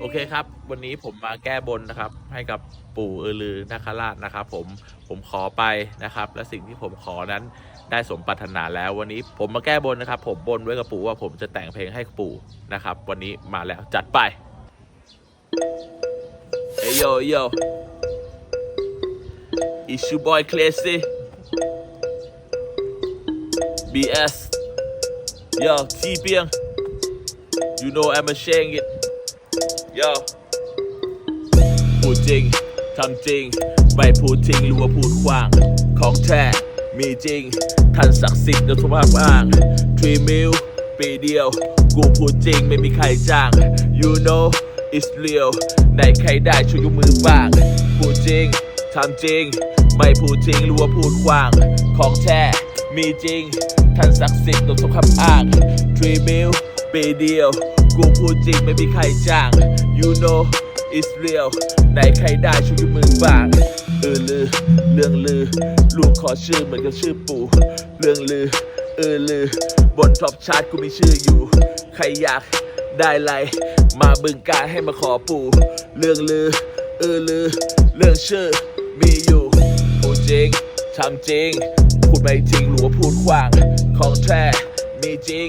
โอเคครับ วันนี้ผมมาแก้บนนะครับ ให้กับปู่เออลือนาคราชนะครับ ผมผมขอไปนะครับ และสิ่งที่ผมขอนั้นได้สมปรารถนาแล้ว วันนี้ผมมาแก้บนนะครับ ผมบนไว้กับปู่ว่าผมจะแต่งเพลงให้ปู่นะครับ วันนี้มาแล้วจัดไปเอ้ยโยโย It's your boy Classy BS Yo T เปียง You know I'm a saying it Yo พูดจริง ทำจริง ไม่พูดทิ้งหรือว่าพูดขว้าง ของแท้ มีจริงท่านศักดิ์สิทธิ์ในทุกภาพอ้างทรีมิลปีเดียว กูพูดจริงไม่มีใครจ้าง You know it's real ไหนใครได้ช่วยยกมือบ้าง พูดจริง ทำจริง ไม่พูดจริงหรือว่าพูดขว้าง ของแท้ มีจริงท่านศักดิ์สิทธิ์ในทุกคำอ้างทรีมิลปีเดียว กูพูดจริงไม่มีใครจ้าง You know it's real ไหนใครได้ช่วยยกมือบ้างเออลือ เรื่องลือ ลูกขอชื่อเหมือนกับชื่อปู่ เรื่องลือ เออลือ บนท็อปชาร์ตกูมีชื่ออยู่ ใครอยากได้ไร มาบึงการให้มาขอปู่ เรื่องลือ เออลือ เรื่องชื่อมีอยู่พูดจริงทำจริง พูดไม่จริงหรือว่าพูดขว้าง ของแท้มีจริง